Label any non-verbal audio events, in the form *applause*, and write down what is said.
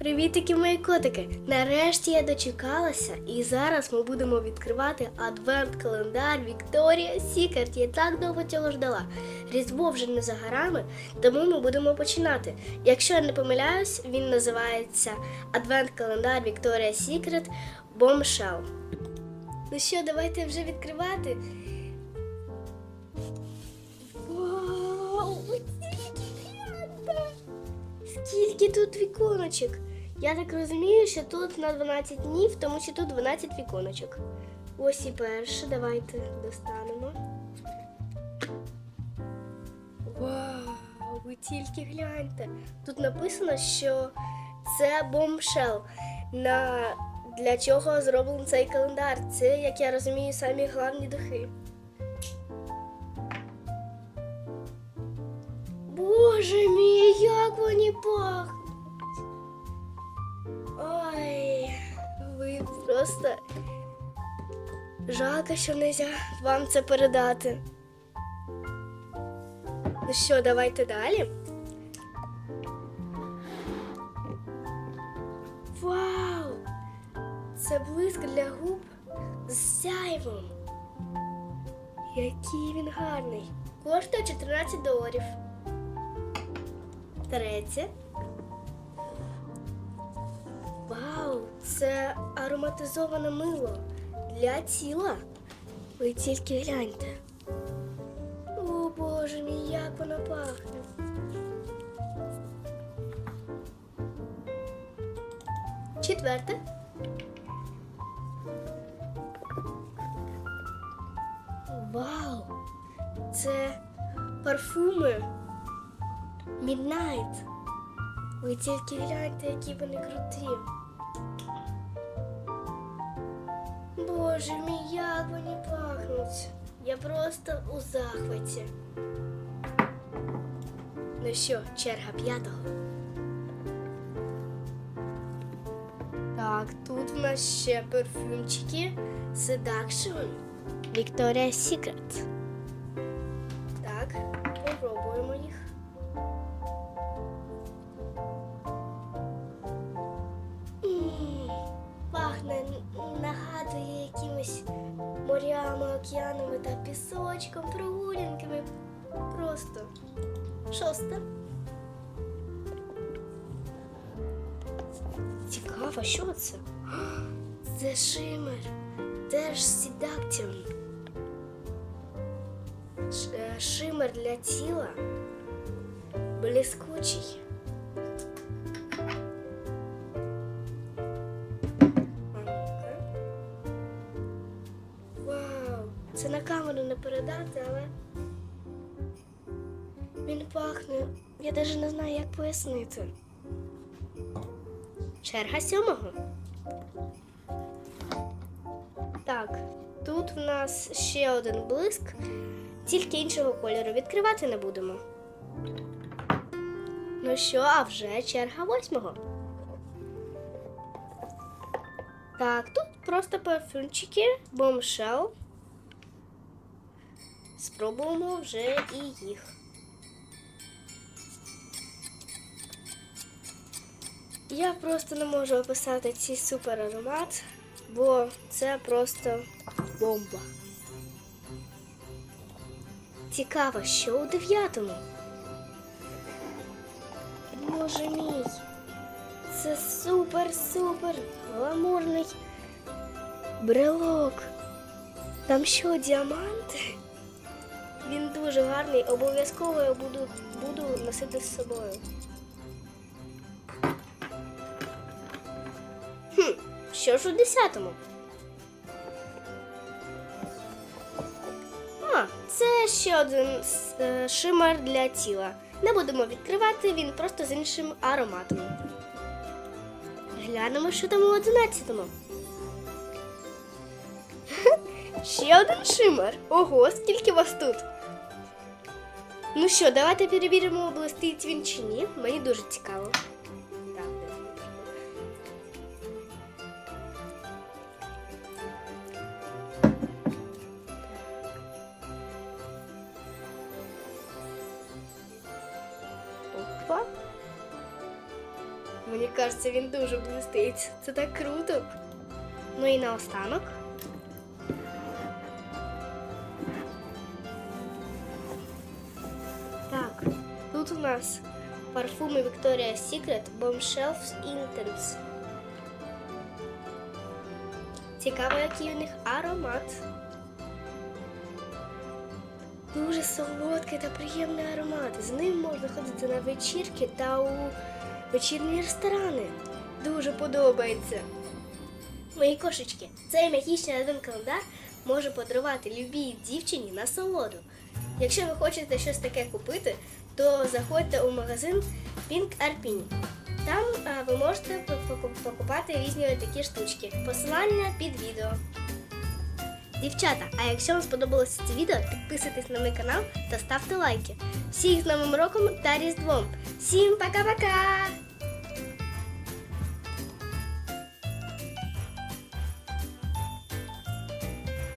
Привітики, мої котики! Нарешті я дочекалася, і зараз ми будемо відкривати адвент-календар Вікторія Сікерт. Я так довго цього ждала. Різдво вже не за горами, тому ми будемо починати. Якщо я не помиляюсь, він називається Адвент-календар Вікторія Сікрет Bombshell. Ну що, давайте вже відкривати. Скільки тут віконочок? Я так розумію, що тут на 12 днів, тому що тут 12 віконочок. Ось і перше, давайте достанемо. Вау, ви тільки гляньте. Тут написано, що це бомбшел. На... Для чого зроблений цей календар? Це, як я розумію, самі головні духи. Боже мій, як вони пахнуть. Ой, ви просто жалко, що не можна вам це передати. Ну що, давайте далі. Вау! Це блиск для губ з сяйвом. Який він гарний. Коштує 14 доларів. Третє. Вау, це ароматизоване мило для тіла. Ви тільки гляньте. О, Боже мій, як воно пахне. Четверте. Вау! Це парфуми Midnight. Ви тільки гляньте, які вони круті. Боже мій, як вони пахнуть. Я просто у захваті. Ну що, черга п'ятого. Так, тут в нас ще парфюмчики Seduction Victoria's Secret. Океанами та пісочком, прогулянками. Просто шосте. Цікаво, що це? *gasps* Це шимер. Теж. Ш- е, Шимер для тіла. Блискучий. Це на камеру не передати, але він пахне. Я навіть не знаю, як пояснити. Черга сьомого. Так, тут в нас ще один блиск, тільки іншого кольору. Відкривати не будемо. Ну що, а вже черга восьмого. Так, тут просто парфюмчики, бомшел. Спробуємо вже і їх. Я просто не можу описати цей супер аромат, бо це просто бомба. Цікаво, що у дев'ятому. Боже мій, це супер-супер гламурний брелок. Там що, діаманти? Він дуже гарний, обов'язково я буду, буду носити з собою. Хм, що ж у десятому? А, це ще один е, шимер для тіла. Не будемо відкривати, він просто з іншим ароматом. Глянемо, що там у одинадцятому. Ще один шимер. Ого, скільки вас тут. Ну що, давайте перевіримо, блистить він чи ні. Мені дуже цікаво. Так, де він? Опа. Мені кажеться, він дуже блистить. Це так круто. Ну і наостанок. Так, тут у нас парфуми Victoria's Secret Bombshells Intense. Цікаво, який у них аромат. Дуже солодкий та приємний аромат. З ним можна ходити на вечірки та у вечірні ресторани. Дуже подобається. Мої кошечки, цей магічний адвент календар може подарувати любій дівчині насолоду. Якщо ви хочете щось таке купити, то заходьте у магазин Pink Arpini. Там а, ви можете покупати різні такі штучки. Посилання під відео. Дівчата, а якщо вам сподобалося це відео, підписуйтесь на мій канал та ставте лайки. Всіх з Новим роком та Різдвом! Всім пока-пока!